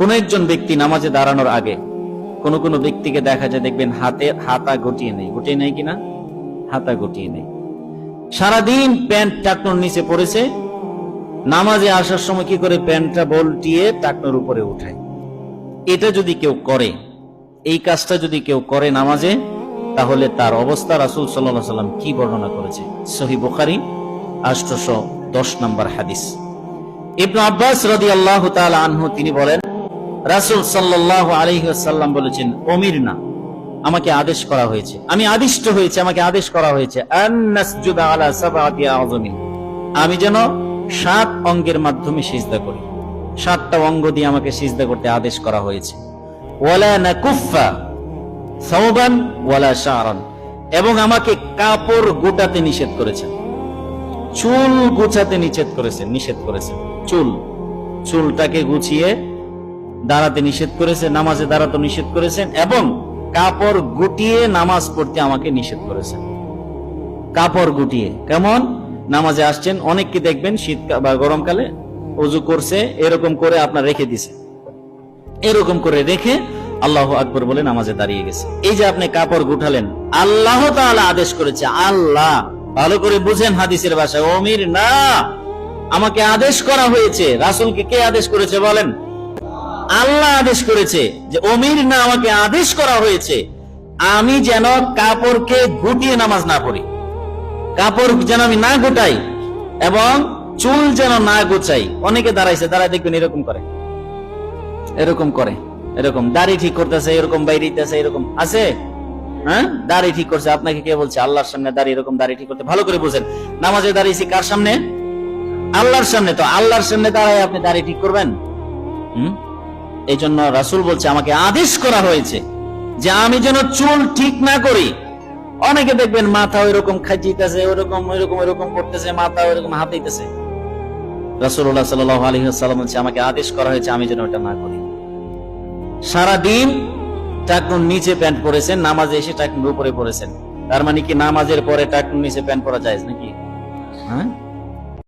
কোন একজন ব্যক্তি নামাজে দাঁড়ানোর আগে কোন কোন ব্যক্তিকে দেখা যায় দেখবেন হাতে হাতা গটিয়ে নেই। গটিয়ে নেই কিনা? হাতা গটিয়ে নেই। সারাদিন প্যান্ট টাকনোর নিচে পড়েছে। নামাজে আসার সময় কি করে প্যান্টটা বলটিয়ে টাকনোর উপরে উঠায়? এটা যদি কেউ করে, এই কাজটা যদি কেউ করে নামাজে, তাহলে তার অবস্থা রাসুল সাল্লাহ সাল্লাম কি বর্ণনা করেছে? সহি বুখারি আষ্টশো দশ নম্বর হাদিস। ইবনু আব্বাস রদি আল্লাহ আনহু তিনি বলেন রাসুল সাল্লাহ আলহিহাল্লাম বলেছেন, অমির না, আমাকে আদেশ করা হয়েছে। আমি আদিষ্ট হয়েছে, আমাকে আদেশ করা হয়েছে। আমি যেন সাত অঙ্গের মাধ্যমে সিজদা করি। সাতটা অঙ্গ দিয়ে আমাকে সিজদা করতে আদেশ করা হয়েছে। এবং আমাকে কাপড় গোটাতে নিষেধ করেছেন। চুল গুছাতে নিষেধ করেছেন নিষেধ করেছেন। চুল, চুলটাকে গুছিয়ে দাঁড়াতে নিষেধ করেছে নামাজে দাঁড়াতে নিষেধ করেছেন এবং কাপড় গুটিয়ে নামাজ পড়তে আমাকে নিষেধ করেছেন। কাপড় গুটিয়ে। কেমন? নামাজে আসছেন, অনেককে দেখবেন শীত বা গরমকালে অজু করছে, এরকম করে আপনার রেখে দিছে। এরকম করে রেখে আল্লাহ আকবর বলে নামাজে দাঁড়িয়ে গেছে। এই যে আপনি কাপড় গুঠালেন, আল্লাহ তাআলা আদেশ করেছে, আল্লাহ। ভালো করে বুঝেন হাদিসের ভাষায়, অমির না। আমাকে আদেশ করা হয়েছে। রাসূলকে কে আদেশ করেছে বলেন? আল্লাহ আদেশ করেছে যে, অমির না আমাকে আদেশ করা হয়েছে, আমি যেন কাপড়কে গুটিয়ে নামাজ না পড়ি। কাপড় যেন আমি না গোটাই এবং চুল যেন না গোছাই। অনেকে দাঁড়াইছে, দাঁড়ায় দেখবেন এরকম করে। এরকম করে, এরকম। দাড়ি ঠিক করতেছে, এরকম বাইরিতেছে এরকম। আছে? হ্যাঁ? দাড়ি ঠিক করছে। আপনাকে কে বলছে? আল্লাহর সামনে দাঁড়িয়ে এরকম দাড়ি ঠিক করতে। ভালো করে বুঝেন। নামাজে দাঁড়িয়েছি কার সামনে? আল্লাহর সামনে। তো আল্লাহর সামনে দাঁড়ায় আপনি দাড়ি ঠিক করবেন? হুম? এই জন্য রাসুল বলছে, আমাকে আদেশ করা হয়েছে যে আমি যেন চুল ঠিক না করি। অনেকে দেখবেন মাথা ওইরকম খাইতেছে, ওইরকম ওইরকম ওইরকম করতেছে, মাথা ওইরকম হাতাইতেছে রাসুল্লাহ সাল আলী সাল্লাম বলছে, আমাকে আদেশ করা হয়েছে আমি যেন ওটা না করি। সারাদিন টাকনুর নিচে প্যান্ট পরেছেন, নামাজে এসে টাকনুর উপরে পরেছেন। তার মানে কি নামাজের পরে টাকনুর নিচে প্যান্ট পরা যায় নাকি? হ্যাঁ?